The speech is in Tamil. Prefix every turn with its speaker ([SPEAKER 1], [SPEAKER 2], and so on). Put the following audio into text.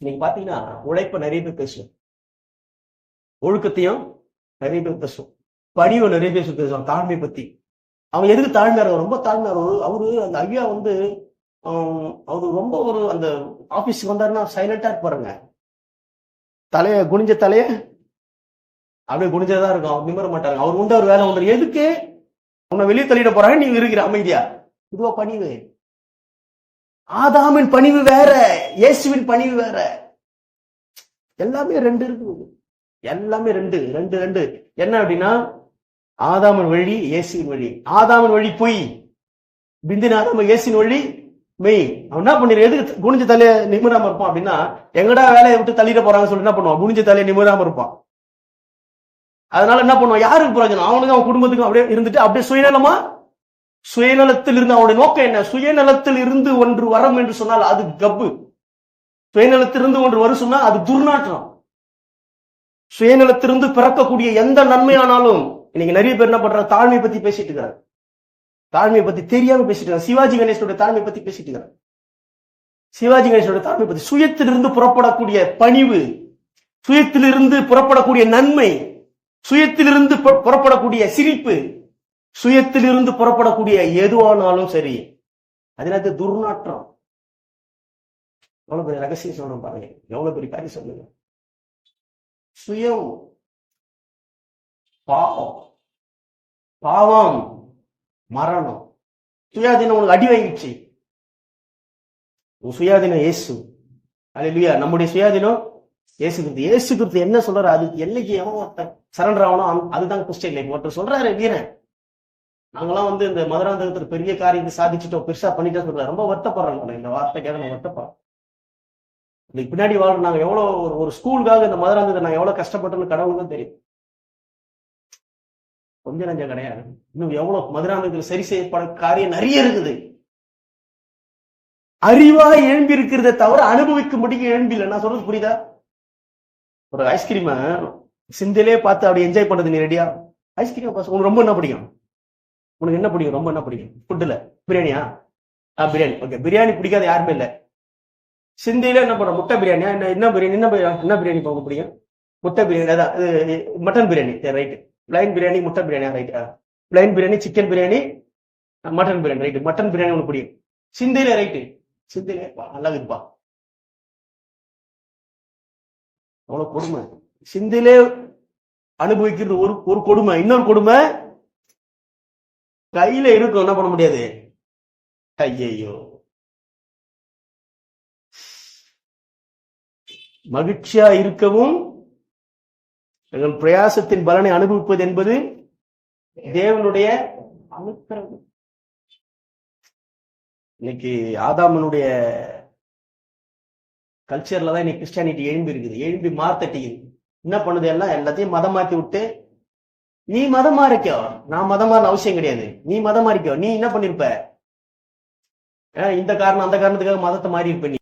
[SPEAKER 1] நீங்க பாத்தீங்கன்னா உழைப்ப நிறைய பேர் பேசுவோம். ஒழுக்கத்தையும் நிறைய பேர் பேசுவோம். பணிவை நிறைய பேர் பேசுவான் தாழ்மை பத்தி. அவன் எதுக்கு தாழ்மையார்? ரொம்ப தாழ்மையார். அவரு அந்த ஐயா வந்து அவரு ரொம்ப ஒரு அந்த ஆபீஸ்க்கு வந்தாருன்னா சைலண்டா இருப்பாருங்க. தலைய குனிஞ்ச தலைய அப்படியே குனிஞ்சதா இருக்கும். அவர் நிமிர மாட்டாங்க அவர் உண்டு அவர் வேலை உண்டு எதுக்கு? உன்னை வெளியே தள்ளிட போறாங்க நீ இருக்கிற அமைதியா. இதுவா பணிவு. ஆதாமின் பணிவு வேற இயேசுவின் பணிவு வேற. எல்லாமே ரெண்டு இருக்குது. எல்லாமே ரெண்டு ரெண்டு ரெண்டு. என்ன அப்படின்னா ஆதாமன் வழி இயேசுவின் வழி. ஆதாமன் வழி பொய். பிந்தின ஆதாம இயேசுவின் வழி மெய். அவன் என்ன பண்ணிரு? எதுக்கு குனிஞ்ச தலைய நிமிராம இருப்பான் அப்படின்னா எங்கடா வேலையை விட்டு தள்ளிட போறாங்கன்னு சொல்லி என்ன பண்ணுவான்? குனிஞ்ச தலைய நிமிராம இருப்பான். அதனால என்ன பண்ணுவான்? யாருக்கு பிரயோஜனம் அவனுக்கு அவன் குடும்பத்துக்கும் அப்படியே இருந்துட்டு அப்படியே சுயநலமா சுயநலத்தில் இருந்து அவனுடைய நோக்கம் என்ன? சுயநலத்தில் இருந்து ஒன்று வரம் என்று சொன்னால் அது கப்பு. சுயநலத்திலிருந்து ஒன்று வரும் சொன்னா அது துர்நாற்றம். சுயநலத்திலிருந்து பிறக்கக்கூடிய எந்த நன்மையானாலும் இன்னைக்கு நிறைய பேர் என்ன பண்றாங்க? தாழ்மை பத்தி பேசிட்டு இருக்காங்க தாழ்மையை பத்தி தெரியாம பேசிட்டு இருக்காங்க சிவாஜி கணேசனுடைய தாழ்மை பத்தி பேசிட்டு இருக்காங்க சிவாஜி கணேசனுடைய தாழ்மை பத்தி. சுயத்திலிருந்து புறப்படக்கூடிய பணிவு சுயத்திலிருந்து புறப்படக்கூடிய நன்மை சுயத்திலிருந்து புறப்படக்கூடிய சிரிப்பு சுயத்திலிருந்து புறப்படக்கூடிய எதுவானாலும் சரி அதனால துர்நாற்றம். எவ்வளவு பெரிய ரகசியம் சொல்றோம் பாருங்க. எவ்வளவு பெரிய காரியம் சொல்லுங்க. சுயம் பாவம் பாவம் மரணம். சுயாதீனம் உனக்கு அடி வாங்கிடுச்சு. உன் சுயாதீனம் இயேசு. அல்லா நம்முடைய சுயாதீனம் இயேசு கிருத்து இயேசு கிருத்து என்ன சொல்றாரு? அதுக்கு என்னைக்கு எவன் ஒருத்தன் சரண்டர் ஆகணும் அதுதான் கொஸ்டின் ஒருத்தர் சொல்றாரு வீரன். நாங்கெல்லாம் வந்து இந்த மதுராந்தகத்துல பெரிய காரியத்தை சாதிச்சுட்டோம் பெருசா பண்ணிட்டோம் சொல்றாரு. ரொம்ப வருத்தப்படுறாங்க நான் இந்த வார்த்தை கேட்க நான் வருத்தப்படுறேன். இதுக்கு பின்னாடி வாழ்ற நாங்க எவ்வளவு ஒரு- ஒரு ஸ்கூலுக்காக இந்த மதுராந்தகத்தை நாங்க எவ்வளவு கஷ்டப்பட்டோம்னு கடவுளுக்கும் தெரியும். கொஞ்சம் நஞ்சம் கிடையாது. இன்னும் எவ்வளவு மதுராந்தகத்துல சரி செய்யப்பட காரியம் நிறைய இருக்குது. அறிவாக எழும்பி இருக்கிறத தவிர அனுபவிக்கும்படிக்கு எழும்பில்லை. நான் சொல்றது புரியுதா? ஒரு ஐஸ்கிரீமை சிந்திலே பார்த்து அப்படி என்ஜாய் பண்றது நீ ரெடியா ஐஸ்கிரீம் உனக்கு ரொம்ப என்ன பிடிக்கும்? உனக்கு என்ன பிடிக்கும்? ரொம்ப என்ன பிடிக்கும்? ஃபுட்டுல பிரியாணியா? ஆ பிரியாணி. ஓகே பிரியாணி பிடிக்காத யாருமே இல்லை. சிந்தியில என்ன பண்றோம் முட்டை பிரியாணியா? என்ன என்ன பிரியாணி? என்ன என்ன பிரியாணி போக பிடிக்கும்? முட்டை பிரியாணி. அதான் mutton biryani. Right plain biryani முட்டை பிரியாணி ரைட்டா plain biryani chicken biryani mutton biryani right mutton biryani உனக்கு பிடிக்கும். சிந்தியில ரைட்டு சிந்தியில நல்லா இருக்குப்பா அவ்வளவு கொடுமை. சிந்திலே அனுபவிக்கிறது ஒரு ஒரு கொடுமை இன்னொரு கொடுமை கையில இருக்கும் என்ன பண்ண முடியாது? ஐயையோ. மகிழ்ச்சியா இருக்கவும் எங்கள் பிரயாசத்தின் பலனை அனுபவிப்பது என்பது தேவனுடைய அனுக்கிரகம். இன்னைக்கு ஆதாமனுடைய கல்ச்சர்ல தான் இன்னைக்கு கிறிஸ்டியானிட்டி எழும்பி இருக்குது எழும்பி மாத்தட்டிக்குது என்ன பண்ணுது எல்லாம்? எல்லாத்தையும் மதம் மாத்தி விட்டு நீ மதம் மாறிக்கோ. நான் மதம் மாறின அவசியம் கிடையாது. நீ மதம் மாறிக்கோ. நீ என்ன பண்ணிருப்ப? இந்த காரணம் அந்த காரணத்துக்காக மதத்தை மாறி இருப்ப நீ.